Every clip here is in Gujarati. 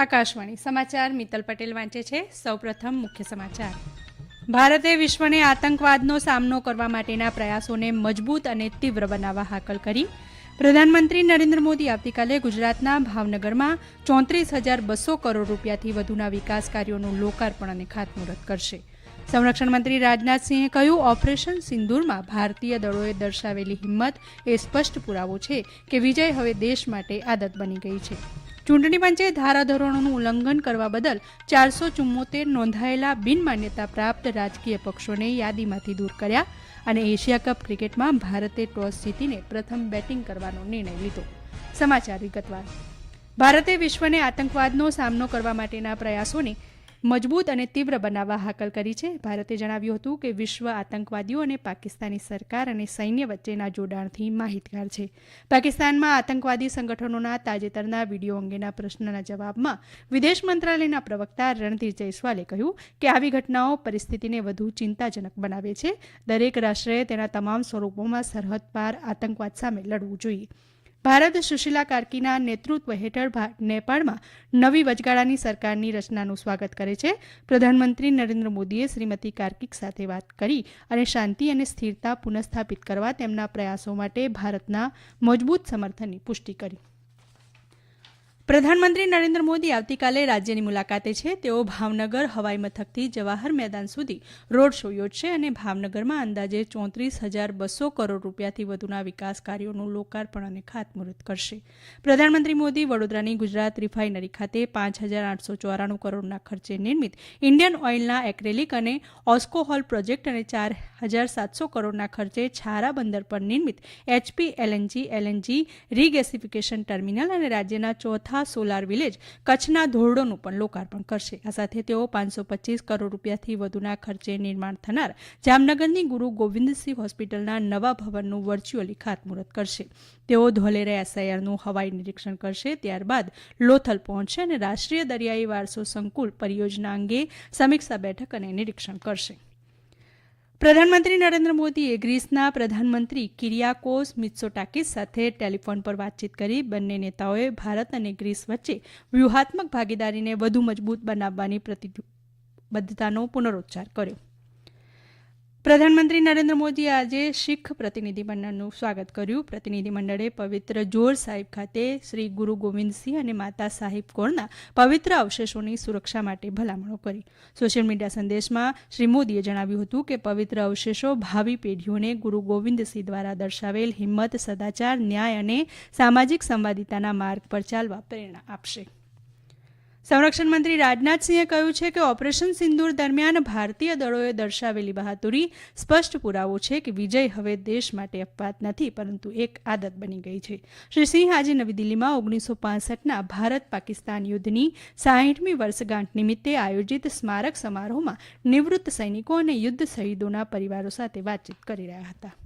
આકાશવાણી સમાચાર મિત્તલ પટેલ વાંચે છે. સૌપ્રથમ મુખ્ય સમાચાર. ભારતે વિશ્વને આતંકવાદનો સામનો કરવા માટેના પ્રયાસોને મજબૂત અને તીવ્ર બનાવવા હાકલ કરી. પ્રધાનમંત્રી નરેન્દ્ર મોદી આવતીકાલે ગુજરાતના ભાવનગરમાં ચોત્રીસ હજાર બસો કરોડ રૂપિયાથી વધુના વિકાસ કાર્યોનું લોકાર્પણ અને ખાતમુહૂર્ત કરશે. સંરક્ષણ મંત્રી રાજનાથસિંહે કહ્યું, ઓપરેશન સિંદૂરમાં ભારતીય દળોએ દર્શાવેલી હિંમત એ સ્પષ્ટ પુરાવો છે કે વિજય હવે દેશ માટે આદત બની ગઈ છે. ચૂંટણી પંચે ધારાધોરણોનું ઉલ્લંઘન કરવા બદલ ચારસો ચુમ્મોતેર નોંધાયેલા બિનમાન્યતા પ્રાપ્ત રાજકીય પક્ષોને યાદીમાંથી દૂર કર્યા અને એશિયા કપ ક્રિકેટમાં ભારતે ટોસ જીતીને પ્રથમ બેટિંગ કરવાનો નિર્ણય લીધો. સમાચાર વિગતવાર. ભારતે વિશ્વને આતંકવાદનો સામનો કરવા માટેના પ્રયાસોને મજબૂત અને તીવ્ર બનાવવા હાકલ કરી છે. ભારતે જણાવ્યું હતું કે વિશ્વ આતંકવાદીઓ અને પાકિસ્તાની સરકાર અને સૈન્ય વચ્ચેના જોડાણથી માહિતગાર છે. પાકિસ્તાનમાં આતંકવાદી સંગઠનોના તાજેતરના વીડિયો અંગેના પ્રશ્નના જવાબમાં વિદેશ મંત્રાલયના પ્રવક્તા રણધીર જયસ્વાલે કહ્યું કે આવી ઘટનાઓ પરિસ્થિતિને વધુ ચિંતાજનક બનાવે છે. દરેક રાષ્ટ્રએ તેના તમામ સ્વરૂપોમાં સરહદ પાર આતંકવાદ સામે લડવું જોઈએ. ભારત સુશીલા કાર્કીના નેતૃત્વ હેઠળ નેપાળમાં નવી વચગાળાની સરકારની રચનાનું સ્વાગત કરે છે. પ્રધાનમંત્રી નરેન્દ્ર મોદીએ શ્રીમતી કાર્કિક સાથે વાત કરી અને શાંતિ અને સ્થિરતા પુનઃસ્થાપિત કરવા તેમના પ્રયાસો માટે ભારતના મજબૂત સમર્થનની પુષ્ટિ કરી. પ્રધાનમંત્રી નરેન્દ્ર મોદી આવતીકાલે રાજ્યની મુલાકાતે છે. તેઓ ભાવનગર, હવાઈ મથકથી જવાહર મેદાન સુધી રોડ શો યોજશે અને ભાવનગરમાં અંદાજે ચોત્રીસ હજાર બસો કરોડ રૂપિયાથી વધુના વિકાસ કાર્યોનું લોકાર્પણ અને ખાતમુહૂર્ત કરશે. પ્રધાનમંત્રી મોદી વડોદરાની ગુજરાત રિફાઇનરી ખાતે પાંચ હજાર આઠસો ચોરાણું કરોડના ખર્ચે નિર્મિત ઇન્ડિયન ઓઇલના એક્રેલિક અને ઓસ્કોહોલ પ્રોજેક્ટ અને ચાર હજાર સાતસો કરોડના ખર્ચે છારા બંદર પર નિર્મિત HP LNG LNG regasification terminal અને રાજ્યના ચોથા સોલાર વિલેજ કચ્છના ધોરડોનું પણ લોકાર્પણ કરશે. આ સાથે તેઓ પાંચસો પચીસ કરોડ રૂપિયાથી વધુના ખર્ચે નિર્માણ થનાર જામનગરની ગુરુ ગોવિંદસિંહ હોસ્પિટલના નવા ભવનનું વર્ચ્યુઅલી ખાતમુહૂર્ત કરશે. તેઓ ધોલેરા એસઆઈઆરનું હવાઈ નિરીક્ષણ કરશે, ત્યારબાદ લોથલ પહોંચશે અને રાષ્ટ્રીય દરિયાઈ વારસો સંકુલ પરિયોજના અંગે સમીક્ષા બેઠક અને નિરીક્ષણ કરશે. પ્રધાનમંત્રી નરેન્દ્ર મોદીએ ગ્રીસના પ્રધાનમંત્રી કિરિયાકોસ મિત્સોટાકીસ સાથે ટેલિફોન પર વાતચીત કરી બંને નેતાઓએ ભારત અને ગ્રીસ વચ્ચે વ્યૂહાત્મક ભાગીદારીને વધુ મજબૂત બનાવવાની પ્રતિબદ્ધતાનો પુનરોચ્ચાર કર્યો. પ્રધાનમંત્રી નરેન્દ્ર મોદીએ આજે શીખ પ્રતિનિધિમંડળનું સ્વાગત કર્યું. પ્રતિનિધિમંડળે પવિત્ર જોર સાહિબ ખાતે શ્રી ગુરુ ગોવિંદસિંહ અને માતા સાહિબ કોરના પવિત્ર અવશેષોની સુરક્ષા માટે ભલામણો કરી. સોશિયલ મીડિયા સંદેશમાં શ્રી મોદીએ જણાવ્યું હતું કે પવિત્ર અવશેષો ભાવિ પેઢીઓને ગુરુ ગોવિંદસિંહ દ્વારા દર્શાવેલ હિંમત, સદાચાર, ન્યાય અને સામાજિક સંવાદિતાના માર્ગ પર ચાલવા પ્રેરણા આપશે. સંરક્ષણ મંત્રી રાજનાથસિંહે કહ્યું છે કે ઓપરેશન સિંદૂર દરમિયાન ભારતીય દળોએ દર્શાવેલી બહાદુરી સ્પષ્ટ પુરાવો છે કે વિજય હવે દેશ માટે અપવાદ નથી, પરંતુ એક આદત બની ગઈ છે. શ્રી સિંહ આજે નવી દિલ્હીમાં ઓગણીસો પાસઠના ભારત પાકિસ્તાન યુદ્ધની સાહીઠમી વર્ષગાંઠ નિમિત્તે આયોજિત સ્મારક સમારોહમાં નિવૃત્ત સૈનિકો અને યુદ્ધ શહીદોના પરિવારો સાથે વાતચીત કરી રહ્યા હતા.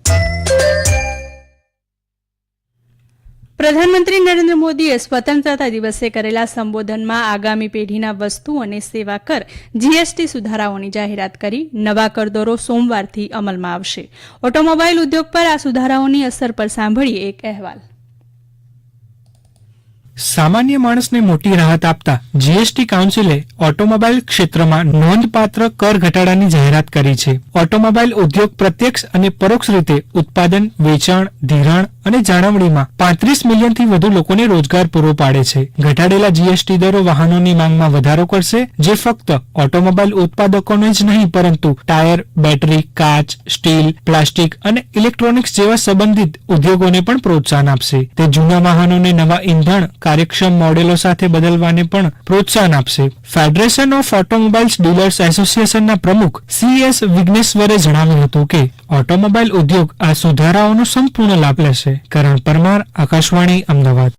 પ્રધાનમંત્રી નરેન્દ્ર મોદીએ સ્વતંત્રતા દિવસે કરેલા સંબોધનમાં આગામી પેઢીના વસ્તુ અને સેવા કર, જીએસટી સુધારાઓની જાહેરાત કરી, નવા કરદરો સોમવારથી અમલમાં આવશે. ઓટોમોબાઈલ ઉદ્યોગ પર આ સુધારાઓની અસર પર સાંભળીએ એક અહેવાલ. સામાન્ય માણસને મોટી રાહત આપતા જીએસટી કાઉન્સિલે ઓટોમોબાઈલ ક્ષેત્રમાં નોંધપાત્ર કર ઘટાડાની જાહેરાત કરી છે. ઓટોમોબાઈલ ઉદ્યોગ પ્રત્યક્ષ અને પરોક્ષ રીતે ઉત્પાદન, વેચાણ, ધિરાણ અને જાળવણીમાં પાંત્રીસ મિલિયનથી વધુ લોકોને રોજગાર પૂરો પાડે છે. ઘટાડેલા જીએસટી દરો વાહનોની માંગમાં વધારો કરશે, જે ફક્ત ઓટોમોબાઈલ ઉત્પાદકોને જ નહીં, પરંતુ ટાયર, બેટરી, કાચ, સ્ટીલ, પ્લાસ્ટિક અને ઇલેક્ટ્રોનિક્સ જેવા સંબંધિત ઉદ્યોગોને પણ પ્રોત્સાહન આપશે. તે જૂના વાહનોને નવા ઇંધણ કાર્યક્ષમ મોડેલો સાથે બદલવાને પણ પ્રોત્સાહન આપશે. ફેડરેશન ઓફ ઓટોમોબાઇલ્સ ડીલર્સ એસોસિએશનના પ્રમુખ સીએસ વિઘ્નેશ્વરે જણાવ્યું હતું કે ઓટોમોબાઈલ ઉદ્યોગ આ સુધારાઓનો સંપૂર્ણ લાભ લેશે. કરણ પરમાર, આકાશવાણી, અમદાવાદ.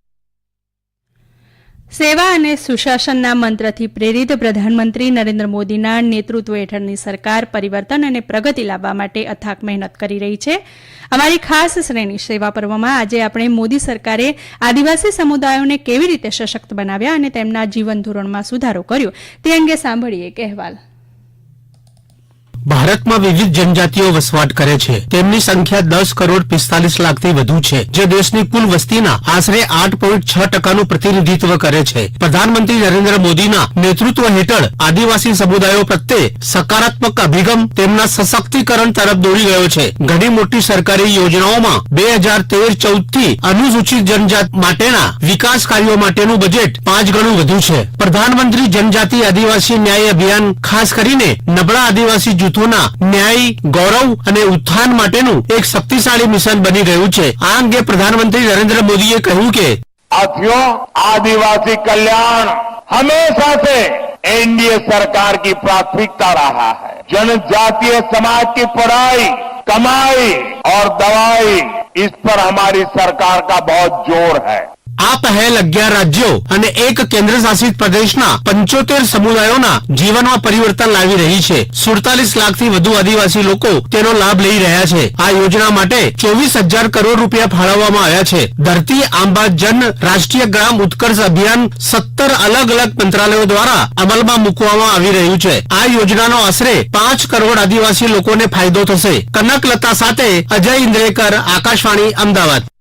સેવા અને સુશાસનના મંત્રથી પ્રેરિત પ્રધાનમંત્રી નરેન્દ્ર મોદીના નેતૃત્વ હેઠળની સરકાર પરિવર્તન અને પ્રગતિ લાવવા માટે અથાક મહેનત કરી રહી છે. અમારી ખાસ શ્રેણી સેવા પર્વમાં આજે આપણે મોદી સરકારે આદિવાસી સમુદાયોને કેવી રીતે સશક્ત બનાવ્યા અને તેમના જીવન ધોરણમાં સુધારો કર્યો તે અંગે સાંભળીએ એક અહેવાલ. ભારતમાં વિવિધ જનજાતિઓ વસવાટ કરે છે. તેમની સંખ્યા દસ કરોડ પિસ્તાલીસ લાખથી વધુ છે. જે દેશની કુલ વસ્તીના આશરે આઠ પોઈન્ટ છ ટકાનું પ્રતિનિધિત્વ કરે છે. પ્રધાનમંત્રી નરેન્દ્ર મોદીના નેતૃત્વ હેઠળ આદિવાસી સમુદાયો પ્રત્યે સકારાત્મક અભિગમ તેમના સશક્તિકરણ તરફ દોરી ગયો છે. ઘણી મોટી સરકારી યોજનાઓમાં બે હજાર તેર ચૌદથી અનુસૂચિત જનજાત માટેના વિકાસ કાર્યો માટેનું બજેટ પાંચ ગણું વધુ છે. પ્રધાનમંત્રી જનજાતિ આદિવાસી ન્યાય અભિયાન ખાસ કરીને નબળા આદિવાસી જૂથોના ન્યાય ગૌરવ અને ઉત્થાન માટેનું એક શક્તિશાળી મિશન બની ગયું છે આ અંગે પ્રધાનમંત્રી નરેન્દ્ર મોદીએ કહ્યું કે साथियों आदिवासी कल्याण हमेशा से एनडीए सरकार की प्राथमिकता रहा है जनजातीय समाज की पढ़ाई कमाई और दवाई इस पर हमारी सरकार का बहुत जोर है આ પહેલ અગિયાર રાજ્યો અને એક કેન્દ્ર શાસિત પ્રદેશના પંચોતેર સમુદાયોના જીવનમાં પરિવર્તન લાવી રહી છે. સુડતાલીસ લાખથી વધુ આદિવાસી લોકો તેનો લાભ લઈ રહ્યા છે. આ યોજના માટે ચોવીસ હજાર કરોડ રૂપિયા ફાળવવામાં આવ્યા છે. ધરતી આંબા જન રાષ્ટ્રીય ગ્રામ ઉત્કર્ષ અભિયાન સત્તર અલગ અલગ મંત્રાલયો દ્વારા અમલમાં મૂકવામાં આવી રહ્યું છે. આ યોજનાનો આશરે પાંચ કરોડ આદિવાસી લોકોને ફાયદો થશે. કનકલતા સાથે અજય ઇન્દ્રેકર, આકાશવાણી, અમદાવાદ.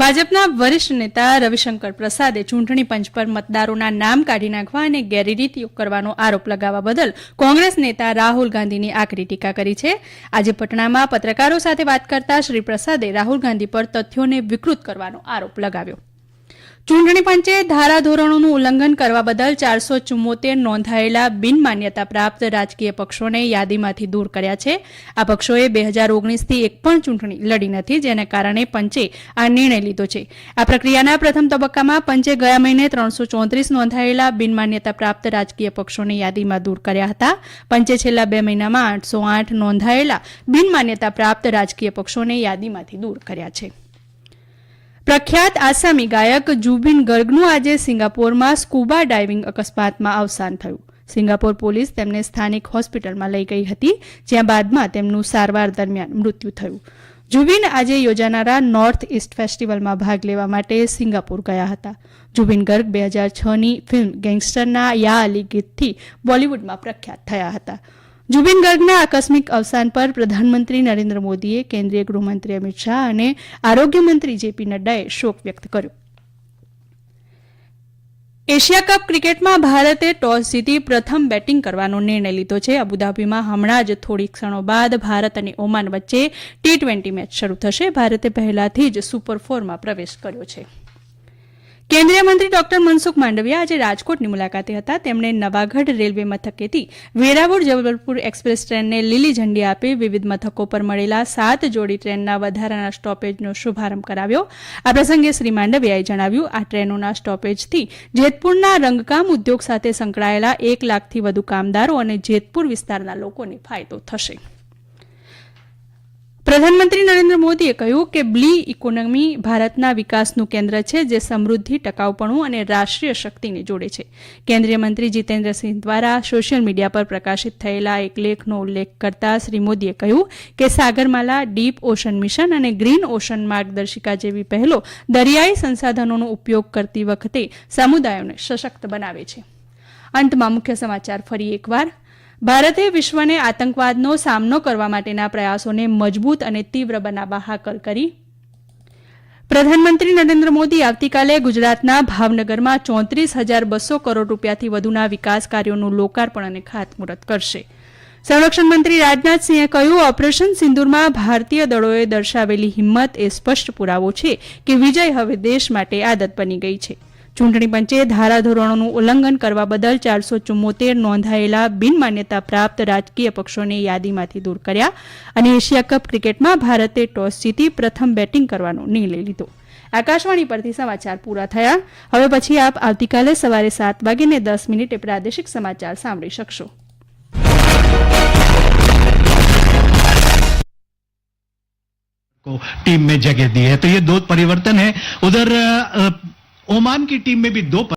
ભાજપના વરિષ્ઠ નેતા રવિશંકર પ્રસાદે ચૂંટણી પંચ પર મતદારોના નામ કાઢી નાખવા અને ગેરરીતિઓ કરવાનો આરોપ લગાવવા બદલ કોંગ્રેસ નેતા રાહુલ ગાંધીની આકરી ટીકા કરી છે. આજે પટણામાં પત્રકારો સાથે વાત કરતા શ્રી પ્રસાદે રાહુલ ગાંધી પર તથ્યોને વિકૃત કરવાનો આરોપ લગાવ્યો. ચૂંટણી પંચે ધારાધોરણોનું ઉલ્લંઘન કરવા બદલ ચારસો ચુમ્મોતેર નોંધાયેલા બિનમાન્યતા પ્રાપ્ત રાજકીય પક્ષોને યાદીમાંથી દૂર કર્યા છે. આ પક્ષોએ બે હજાર ઓગણીસથી એક પણ ચૂંટણી લડી નથી, જેને કારણે પંચે આ નિર્ણય લીધો છે. આ પ્રક્રિયાના પ્રથમ તબક્કામાં પંચે ગયા મહિને ત્રણસો ચોત્રીસ નોંધાયેલા બિનમાન્યતા પ્રાપ્ત રાજકીય પક્ષોને યાદીમાં દૂર કર્યા હતા. પંચે છેલ્લા બે મહિનામાં આઠસો આઠ નોંધાયેલા બિનમાન્યતા પ્રાપ્ત રાજકીય પક્ષોને યાદીમાંથી દૂર કર્યા છે. પ્રખ્યાત આસામી ગાયક જુબિન ગર્ગનું આજે સિંગાપોરમાં સ્કૂબા ડાઇવિંગ અકસ્માતમાં અવસાન થયું. સિંગાપોર પોલીસ તેમને સ્થાનિક હોસ્પિટલમાં લઈ ગઈ હતી, જ્યાં બાદમાં તેમનું સારવાર દરમિયાન મૃત્યુ થયું. જુબિન આજે યોજાનારા નોર્થ ઇસ્ટ ફેસ્ટિવલમાં ભાગ લેવા માટે સિંગાપોર ગયા હતા. જુબિન ગર્ગ બે હજાર છની ફિલ્મ ગેંગસ્ટરના યા અલી ગીતથી બોલિવૂડમાં પ્રખ્યાત થયા હતા. જુબિન ગર્ગના આકસ્મિક અવસાન પર પ્રધાનમંત્રી નરેન્દ્ર મોદીએ કેન્દ્રીય ગૃહમંત્રી અમિત શાહ અને આરોગ્યમંત્રી જેપી નડ્ડાએ શોક વ્યક્ત કર્યો. એશિયા કપ ક્રિકેટમાં ભારતે ટોસ જીતી પ્રથમ બેટિંગ કરવાનો નિર્ણય લીધો છે. અબુધાબીમાં હમણાં જ થોડી ક્ષણો બાદ ભારત અને ઓમાન વચ્ચે ટી ટ્વેન્ટી મેચ શરૂ થશે. ભારતે પહેલાથી જ સુપર ફોરમાં પ્રવેશ કર્યો છે. કેન્દ્રીય મંત્રી ડોક્ટર મનસુખ માંડવિયા આજે રાજકોટની મુલાકાતે હતા. તેમણે નવાગઢ રેલવે મથકેથી વેરાવળ જબલપુર એક્સપ્રેસ ટ્રેનને લીલી ઝંડી આપી વિવિધ મથકો પર મળેલા સાત જોડી ટ્રેનના વધારાના સ્ટોપેજનો શુભારંભ કરાવ્યો. આ પ્રસંગે શ્રી માંડવિયાએ જણાવ્યું, આ ટ્રેનોના સ્ટોપેજથી જેતપુરના રંગકામ ઉદ્યોગ સાથે સંકળાયેલા એક લાખથી વધુ કામદારો અને જેતપુર વિસ્તારના લોકોને ફાયદો થશે. પ્રધાનમંત્રી નરેન્દ્ર મોદીએ કહ્યું કે બ્લી ઇકોનોમી ભારતના વિકાસનું કેન્દ્ર છે, જે સમૃદ્ધિ, ટકાઉપણું અને રાષ્ટ્રીય શક્તિને જોડે છે. કેન્દ્રીય મંત્રી જીતેન્દ્રસિંહ દ્વારા સોશિયલ મીડિયા પર પ્રકાશિત થયેલા એક લેખનો ઉલ્લેખ કરતા શ્રી મોદીએ કહ્યું કે સાગરમાલા, ડીપ ઓશન મિશન અને ગ્રીન ઓશન માર્ગદર્શિકા જેવી પહેલો દરિયાઈ સંસાધનોનો ઉપયોગ કરતી વખતે સમુદાયોને સશક્ત બનાવે છે. અંતમાં મુખ્ય સમાચાર ફરી એકવાર. ભારતે વિશ્વને આતંકવાદનો સામનો કરવા માટેના પ્રયાસોને મજબૂત અને તીવ્ર બનાવવા હાકલ કરી. પ્રધાનમંત્રી નરેન્દ્ર મોદી આવતીકાલે ગુજરાતના ભાવનગરમાં ચોત્રીસ હજાર બસો કરોડ રૂપિયાથી વધુના વિકાસ કાર્યોનું લોકાર્પણ અને ખાતમુહૂર્ત કરશે. સંરક્ષણ મંત્રી રાજનાથસિંહે કહ્યું, ઓપરેશન સિંદુરમાં ભારતીય દળોએ દર્શાવેલી હિંમત એ સ્પષ્ટ પુરાવો છે કે વિજય હવે દેશ માટે આદત બની ગઈ છે. ચૂંટણી પંચે ધારાધોરણોનું ઉલ્લંઘન કરવા બદલ ચારસો ચુમ્મોતેર નોંધાયેલા બિનમાન્યતા પ્રાપ્ત રાજકીય પક્ષોને યાદીમાંથી દૂર કર્યા અને એશિયા કપ ક્રિકેટમાં ભારતે ટોસ જીતી પ્રથમ બેટિંગ કરવાનો નિર્ણય લીધો આકાશવાણી પરથી સમાચાર પૂરા થયા હવે પછી આપ આવતીકાલે સવારે સાત વાગીને દસ મિનિટે પ્રાદેશિક સમાચાર સાંભળી શકશો को टीम में जगह दी है तो ये दो परिवर्तन है उधर अ, ओमान की टीम में भी दो